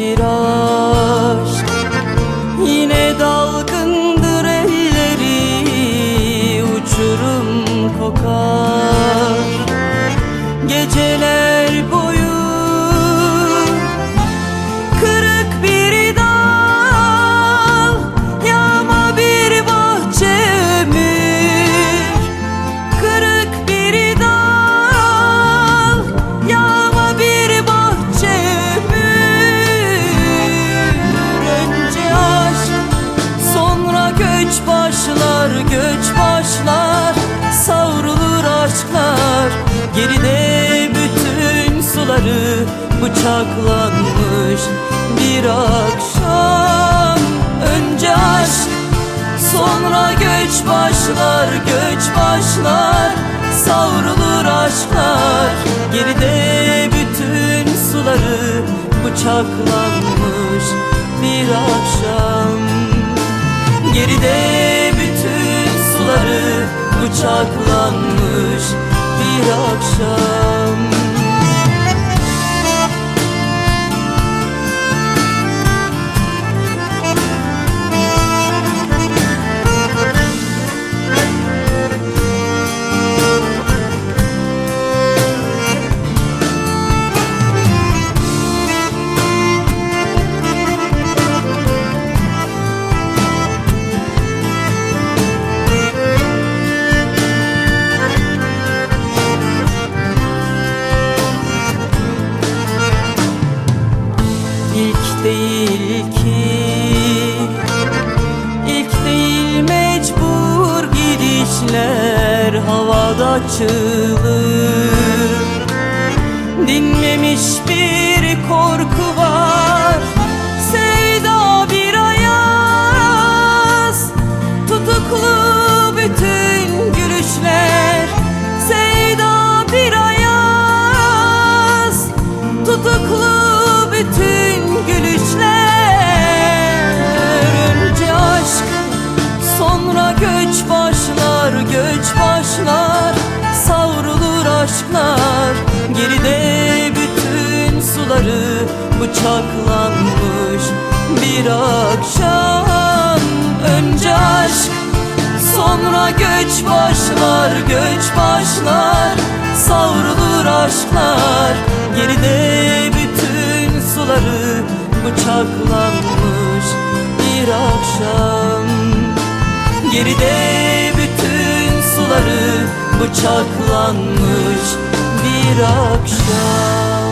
siraj Yine dalgındır elleri uçurum kokar. Geceler boyu Bıçaklanmış bir akşam. Önce aşk Sonra göç başlar, göç başlar. Savrulur aşklar Geride bütün suları Bıçaklanmış bir akşam. Geride bütün suları bıçaklanmış bir akşam çığlık Dinmemiş bir korku var. Sevda bir ayaz. Tutuklu bütün gülüşler. Sevda bir ayaz. Tutuklu bütün gülüşler. Önce aşk sonra göç başlar Göç başlar aşklar Geride bütün suları bıçaklanmış. Bir akşam Önce aşk Sonra göç başlar, göç başlar. Savrulur aşklar Geride bütün suları Bıçaklanmış. Bir akşam Geride bütün suları Bıçaklanmış bir akşam